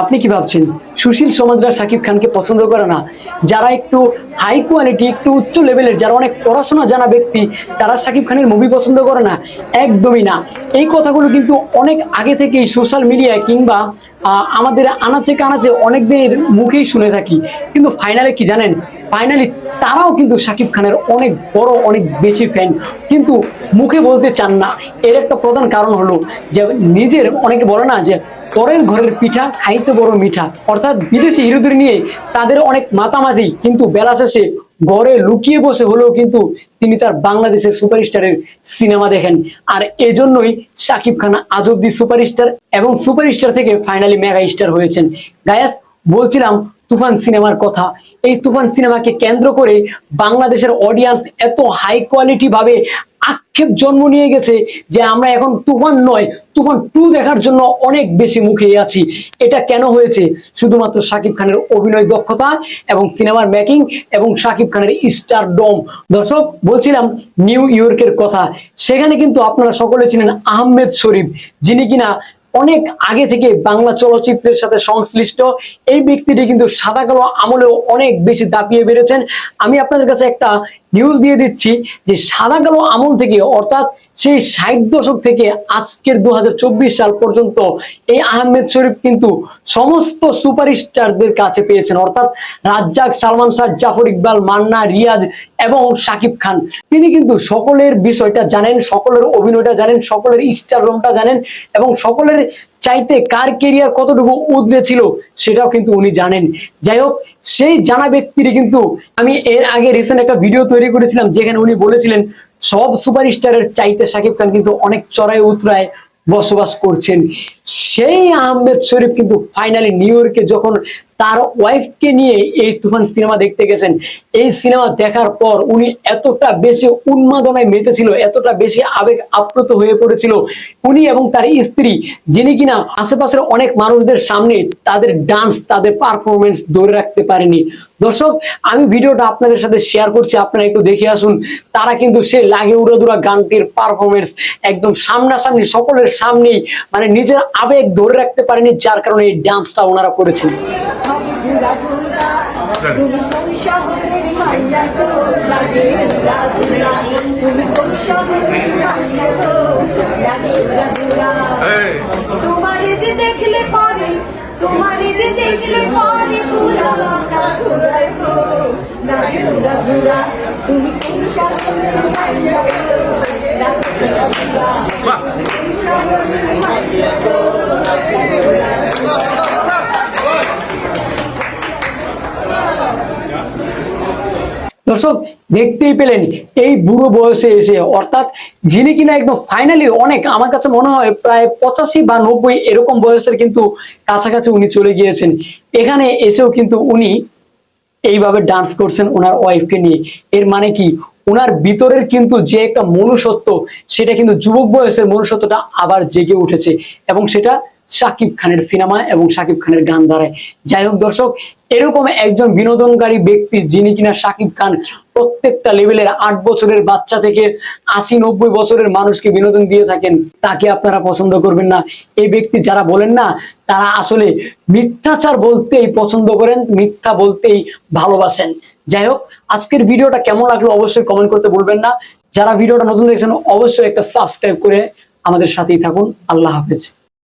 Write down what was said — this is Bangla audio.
আপনি কি ভাবছেন? সুশীল সমাজরা শাকিব খানকে পছন্দ করে না? যারা একটু হাই কোয়ালিটি একটু উচ্চ লেভেলের যারা অনেক পড়াশোনা জানা ব্যক্তি, তারা শাকিব খানের মুভি পছন্দ করে না? একদমই না। এই কথাগুলো কিন্তু অনেক আগে থেকেই সোশ্যাল মিডিয়ায় কিংবা আমাদের আনাচে কানাচে অনেকদের মুখেই শুনে থাকি। কিন্তু ফাইনালে কি জানেন? ফাইনালি তারাও কিন্তু শাকিব খানের অনেক বড়, অনেক বেশি ফ্যান কিন্তু মুখে বলতে চান না। এর একটা প্রধান কারণ হলো যে নিজের, অনেকে বলে না যে পরের ঘরের পিঠা খাইতে বড় মিঠা। অর্থাৎ বিদেশি হিরোদের নিয়ে তাদের অনেক মাতামাতি, কিন্তু বেলা শেষে ঘরে লুকিয়ে বসে হলেও কিন্তু তিনি তার বাংলাদেশের সুপারস্টারের সিনেমা দেখেন। আর এজন্যই শাকিব খান আজ অব্দি সুপারস্টার এবং সুপারস্টার থেকে ফাইনালি মেগা স্টার হয়েছেন। গায়াস, বলছিলাম তুফান সিনেমার কথা। এই তুফান সিনেমাকে কেন্দ্র করে বাংলাদেশের অডিয়েন্স এত হাই কোয়ালিটি ভাবে আক্ষেপ জন্ম নিয়ে গেছে যে আমরা এখন তুফান নয়, তুফান টু দেখার জন্য অনেক বেশি মুখে আছি। এটা কেন হয়েছে? শুধুমাত্র শাকিব খানের অভিনয় দক্ষতা এবং সিনেমার মেকিং এবং শাকিব খানের স্টার ডোম দর্শক, বলছিলাম নিউ ইয়র্কের কথা। সেখানে কিন্তু আপনারা সকলে ছিলেন আহমেদ শরীফ, যিনি কিনা অনেক আগে থেকে বাংলা চলচ্চিত্রের সাথে সংশ্লিষ্ট এই ব্যক্তিটি কিন্তু সাদা কালো আমলেও অনেক বেশি দাপিয়ে বেড়েছেন। আমি আপনাদের কাছে একটা নিউজ দিয়ে দিচ্ছি যে সাদা কালো আমল থেকে অর্থাৎ সেই ষাট দশক থেকে আজকের দু হাজার চব্বিশ সাল পর্যন্ত এই আহমেদ শরীফ কিন্তু সমস্ত সুপারস্টারদের কাছে পেয়েছেন। অর্থাৎ রাজ্জাক, সালমান শাহ, জাফর ইকবাল, মান্না, রিয়াজ এবং শাকিব খান। তিনি কিন্তু সকলের বিষয়টা জানেন, সকলের অভিনয়টা জানেন, সকলের স্টার রুমটা জানেন এবং সকলের চাইতে কার কেরিয়ার কতটুকু উদলে ছিল সেটাও কিন্তু উনি জানেন। যাই হোক, সেই জানা ব্যক্তিরই কিন্তু আমি এর আগে রিসেন্ট একটা ভিডিও তৈরি করেছিলাম, যেখানে উনি বলেছিলেন সব সুপারস্টারের চাইতে সাকিব খান কিন্তু অনেক চড়াই উতরায় বসবাস করছেন। সেই আহমেদ শরীফ কিন্তু ফাইনালি নিউ ইয়র্কে যখন তার ওয়াইফকে নিয়ে এই তুফান সিনেমা দেখতে গেছেন, এই সিনেমা দেখার পর উনি এতটা বেশি উন্মাদনায় মেতেছিল, এতটা বেশি আবেগ আপ্লুত হয়ে পড়েছিল উনি এবং তার স্ত্রী, যিনি কিনা আশেপাশের অনেক মানুষদের সামনে তাদের ডান্স তাদের পারফরমেন্স ধরে রাখতে পারেনি। দর্শক, আমি ভিডিওটা আপনাদের সাথে শেয়ার করছি, আপনারা একটু দেখে আসুন। তারা কিন্তু সে লাগে উড়াদুরা গানটির পারফরমেন্স একদম সামনাসামনি, সকলের সামনেই মানে নিজের আবেগ ধরে রাখতে পারেনি যার কারণে এই ডান্সটা ওনারা করেছেন। তুমি কোন মাইয়া দর্শক দেখতেই পেলেন, এই বুড়ো বয়সে এসে, অর্থাৎ যিনি কিনা একদম ফাইনালি অনেক, আমার কাছে মনে হয় প্রায় পঁচাশি বা নব্বই এরকম বয়সের কিন্তু কাছাকাছি উনি চলে গিয়েছেন। এখানে এসেও কিন্তু উনি এইভাবে ডান্স করছেন ওনার ওয়াইফকে নিয়ে। এর মানে কি? ওনার ভিতরের কিন্তু যে একটা মনুষ্যত্ব, সেটা কিন্তু যুবক বয়সের মনুষ্যত্বটা আবার জেগে উঠেছে। এবং সেটা শাকিব খানের সিনেমা এবং শাকিব খানের গান দ্বারায়। যাই হোক দর্শক, এরকম একজন বিনোদনকারী ব্যক্তি যিনি কিনা শাকিব খান প্রত্যেকটা লেভেলের আট বছরের বাচ্চা থেকে আশি নব্বই বছরের মানুষকে বিনোদন দিয়ে থাকেন, তাকে আপনারা পছন্দ করবেন না। এই ব্যক্তি যারা বলেন না, তারা আসলে মিথ্যাচার বলতেই পছন্দ করেন, মিথ্যা বলতেই ভালোবাসেন। যাই হোক আজকের ভিডিওটা কেমন লাগল অবশ্যই কমেন্ট করতে বলবেন না। যারা ভিডিওটা নতুন দেখছেন, অবশ্যই একটা সাবস্ক্রাইব করে আমাদের সাথেই থাকুন। আল্লাহ হাফেজ।